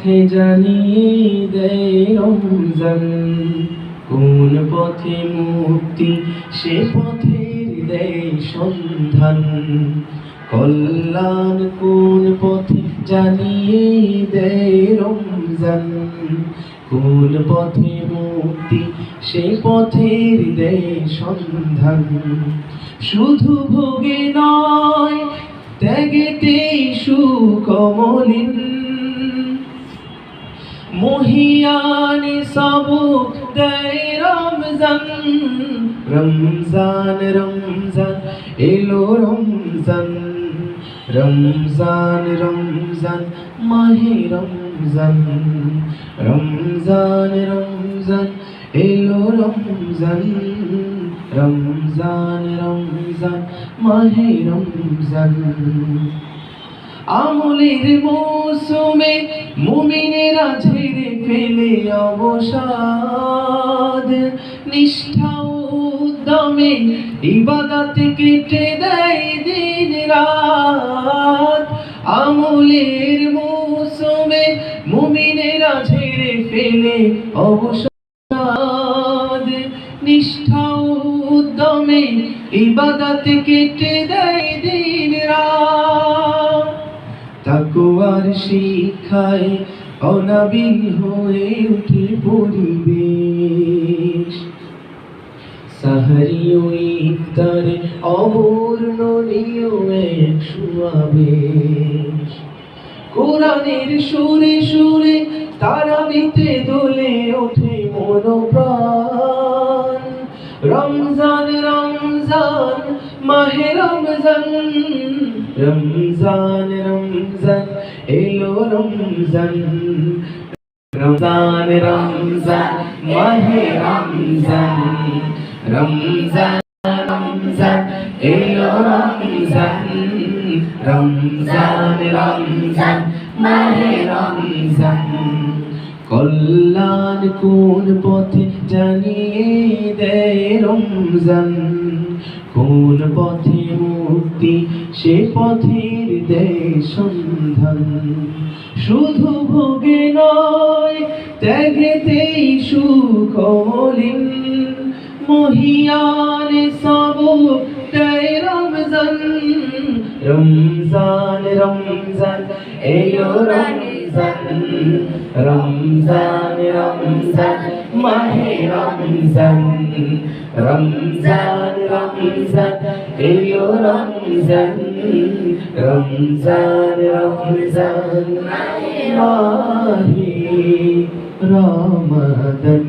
পথে জানিয়ে দেয় কোন পথে মুক্তি, সে পথের দেয় সন্ধান। কল্যাণ কোন পথে জানিয়ে দেয় রমজান। কোন পথে মুক্তি, সে পথের দেয় সন্ধান। শুধু ভোগে নয় ত্যাগেতেই সুকমলিন। মহিয়ানি সবুক দেয় রমজান রমজান রমজান এলো রমজান রমজান রমজান মাহে রমজান রমজান রমজান এলো রমজান রমজান রমজান মাহে রমজান আমলের মৌসুমে মুমিনেরা ঝেড়ে ফেলে অবসাদ। নিষ্ঠা উদ্যমে ইবাদত কেটে দেয় দিন রাত। আমলের মৌসুমে মুমিনেরা ঝেড়ে ফেলে অবসাদ। নিষ্ঠা উদ্যমে ইবাদত কেটে দেয় তাকুয়ার শিক্ষায় অনাবিল হয়ে উঠে পরিবেশ। সাহারি ও ইফতারে অবর্ণনীয় এক সুয়াবেশ কোরআনের সুরে সুরে তারাবিতে দোলে ওঠে মনোপ্রাণ। রমজান রমজান, মাহে রমজান রমজান রমজান, এলো রমজান। রমজান রমজান, মাহে রমজান। রমজান রমজান, এলো রমজান। রমজান রমজান, মাহে রমজান। কল্যাণ কোন পথে জানিয়ে দেয় রমজান? কোন পথে সে পথের দেয় সন্ধান শুধু ভোগে নয়, ত্যাগেতেই সুখলিন মহিয়ান সব তাই রমজান। রমজান রমজান এলো রমজান রমজান রমজান, মাহে রমজান রমজান রমজান, এলো রমজান রমজান রমজান, মাহে রমাদান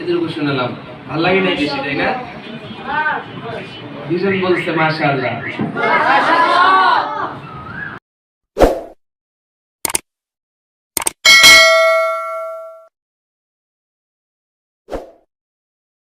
এদেরকে শোনালাম ভালো লাগে নাই বেশি, তাই না? দুজন বলছে, মাশাআল্লাহ।